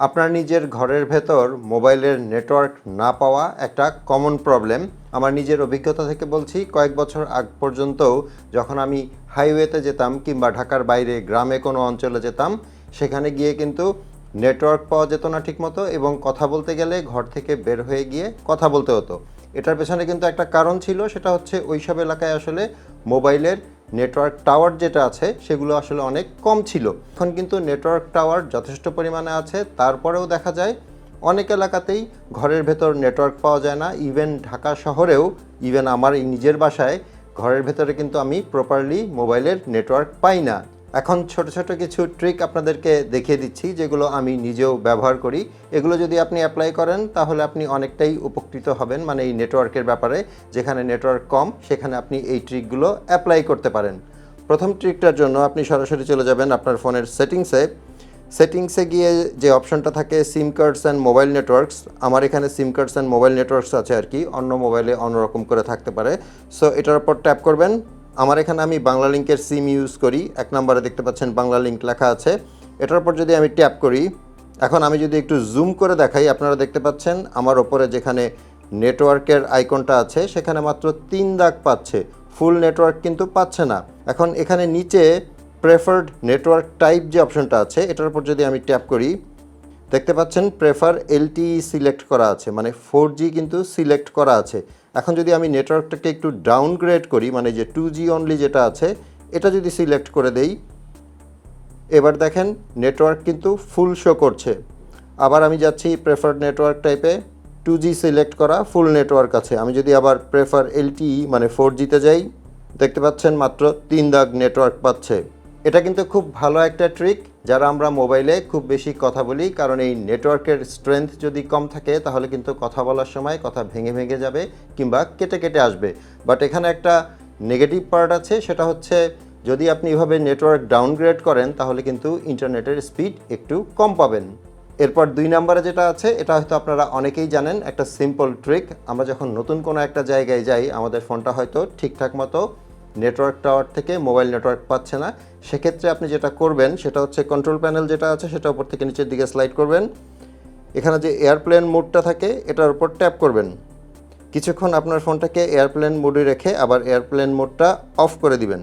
আপনার নিজের ঘরের ভেতর মোবাইলের নেটওয়ার্ক না পাওয়া একটা কমন প্রবলেম আমার নিজের অভিজ্ঞতা থেকে বলছি, কয়েক বছর আগ পর্যন্তও যখন আমি হাইওয়েতে যেতাম কিংবা ঢাকার বাইরে গ্রামে কোনো অঞ্চলে যেতাম, সেখানে গিয়ে কিন্তু নেটওয়ার্ক পাওয়া যেত না ঠিকমতো এবং কথা বলতে গেলে ঘর থেকে বের হয়ে গিয়ে কথা বলতে হতো। এটার পেছনে কিন্তু একটা কারণ ছিল, সেটা হচ্ছে ওইসব এলাকায় আসলে মোবাইলের নেটওয়ার্ক টাওয়ার যেটা আছে, সেগুলো আসলে অনেক কম ছিল। এখন কিন্তু নেটওয়ার্ক টাওয়ার যথেষ্ট পরিমাণে আছে। তারপরেও দেখা যায়, অনেক এলাকাতেই ঘরের ভেতর নেটওয়ার্ক পাওয়া যায় না। ইভেন ঢাকা শহরেও ইভেন আমার এই নিজের বাসায়, ঘরের ভেতরে কিন্তু আমি প্রপারলি মোবাইলের নেটওয়ার্ক পাই না। এখন ছোট ছোট কিছু ট্রিক আপনাদেরকে দেখিয়ে দিচ্ছি, যেগুলো আমি নিজেও ব্যবহার করি। এগুলো যদি আপনি অ্যাপ্লাই করেন, তাহলে আপনি অনেকটাই উপকৃত হবেন মানে এই নেটওয়ার্কের ব্যাপারে, যেখানে নেটওয়ার্ক কম, সেখানে আপনি এই ট্রিকগুলো অ্যাপ্লাই করতে পারেন। প্রথম ট্রিকটার জন্য আপনি সরাসরি চলে যাবেন আপনার ফোনের সেটিংসে সেটিংসে গিয়ে যে অপশনটা থাকে SIM cards and mobile networks আমার এখানে SIM cards and mobile networks আছে আর কি, অন্য মোবাইলে অন্যরকম করে থাকতে পারে। সো এটার উপর ট্যাপ করবেন। আমার এখানে আমি বাংলা লিঙ্কের সিম ইউজ করি। এক নম্বরে দেখতে পাচ্ছেন বাংলা লিঙ্ক লেখা আছে। এটার উপর যদি আমি ট্যাপ করি, এখন আমি যদি একটু জুম করে দেখাই, আপনারা দেখতে পাচ্ছেন আমার ওপরে যেখানে নেটওয়ার্কের আইকনটা আছে, সেখানে মাত্র তিন দাগ পাচ্ছে। ফুল নেটওয়ার্ক কিন্তু পাচ্ছে না। এখন এখানে নিচে প্রেফার্ড নেটওয়ার্ক টাইপ যে অপশনটা আছে, এটার উপর যদি আমি ট্যাপ করি দেখতে পাচ্ছেন প্রেফার এলটিই সিলেক্ট করা আছে মানে ফোর কিন্তু সিলেক্ট করা আছে। এখন যদি আমি নেটওয়ার্কটাকে একটু ডাউনগ্রেড করি মানে যে টু জি অনলি যেটা আছে, এটা যদি সিলেক্ট করে দেই, এবার দেখেন নেটওয়ার্ক কিন্তু ফুল শো করছে। আবার আমি যাচ্ছি প্রেফার্ড নেটওয়ার্ক টাইপে টু জি সিলেক্ট করা ফুল নেটওয়ার্ক আছে। আমি যদি আবার প্রেফার এলটিই মানে ফোর জিতে যাই, দেখতে পাচ্ছেন মাত্র তিন দাগ নেটওয়ার্ক পাচ্ছে। এটা কিন্তু খুব ভালো একটা ট্রিক যারা আমরা মোবাইলে খুব বেশি কথা বলি, কারণ এই নেটওয়ার্কের স্ট্রেংথ যদি কম থাকে, তাহলে কিন্তু কথা বলার সময় কথা ভেঙে ভেঙে যাবে কিংবা কেটে কেটে আসবে। বাট এখানে একটা নেগেটিভ পার্ট আছে, সেটা হচ্ছে যদি আপনি এভাবে নেটওয়ার্ক ডাউনগ্রেড করেন, তাহলে কিন্তু ইন্টারনেটের স্পিড একটু কম পাবেন। এরপর দুই নম্বরে যেটা আছে, এটা হয়তো আপনারা অনেকেই জানেন, একটা সিম্পল ট্রিক আমরা যখন নতুন কোনো একটা জায়গায় যাই, আমাদের ফোনটা হয়তো ঠিকঠাক মতো নেটওয়ার্ক টাওয়ার থেকে মোবাইল নেটওয়ার্ক পাচ্ছে না। সেক্ষেত্রে আপনি যেটা করবেন, সেটা হচ্ছে কন্ট্রোল প্যানেল যেটা আছে, সেটা উপর থেকে নিচের দিকে স্লাইড করবেন। এখানে যে এয়ারপ্লেন মোডটা থাকে, এটার উপর ট্যাপ করবেন। কিছুক্ষণ আপনার ফোনটাকে এয়ারপ্লেন মোডে রেখে আবার এয়ারপ্লেন মোডটা অফ করে দিবেন।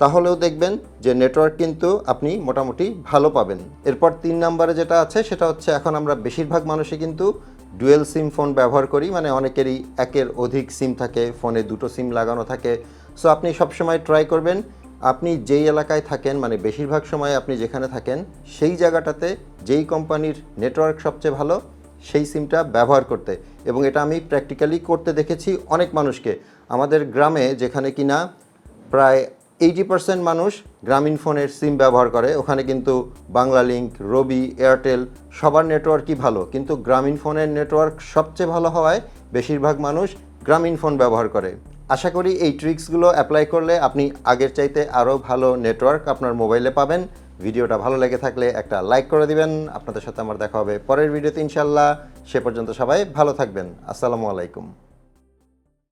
তাহলেও দেখবেন যে নেটওয়ার্ক কিন্তু আপনি মোটামুটি ভালো পাবেন। এরপর তিন নম্বরে যেটা আছে, সেটা হচ্ছে এখন আমরা বেশিরভাগ মানুষই কিন্তু ডুয়েল সিম ফোন ব্যবহার করি। মানে অনেকেরই একের অধিক সিম থাকে, ফোনে দুটো সিম লাগানো থাকে। সো আপনি সবসময় ট্রাই করবেন, আপনি যেই এলাকায় থাকেন মানে বেশিরভাগ সময় আপনি যেখানে থাকেন, সেই জায়গাটাতে যেই কোম্পানির নেটওয়ার্ক সবচেয়ে ভালো, সেই সিমটা ব্যবহার করতে। এবং এটা আমি প্র্যাকটিক্যালি করতে দেখেছি অনেক মানুষকে। আমাদের গ্রামে যেখানে কিনা প্রায় এইটি পার্সেন্ট মানুষ গ্রামীণ ফোনের সিম ব্যবহার করে। ওখানে কিন্তু বাংলা লিঙ্ক রবি, এয়ারটেল, সবার নেটওয়ার্কই ভালো। কিন্তু গ্রামীণ ফোনের নেটওয়ার্ক সবচেয়ে ভালো হওয়ায় বেশিরভাগ মানুষ গ্রামীণ ফোন ব্যবহার করে। আশা করি এই ট্রিক্সগুলো অ্যাপ্লাই করলে আপনি আগের চাইতে আরও ভালো নেটওয়ার্ক আপনার মোবাইলে পাবেন। ভিডিওটা ভালো লেগে থাকলে একটা লাইক করে দিবেন। আপনাদের সাথে আমার দেখা হবে পরের ভিডিওতে ইনশাল্লাহ সে পর্যন্ত সবাই ভালো থাকবেন। আসসালামু আলাইকুম।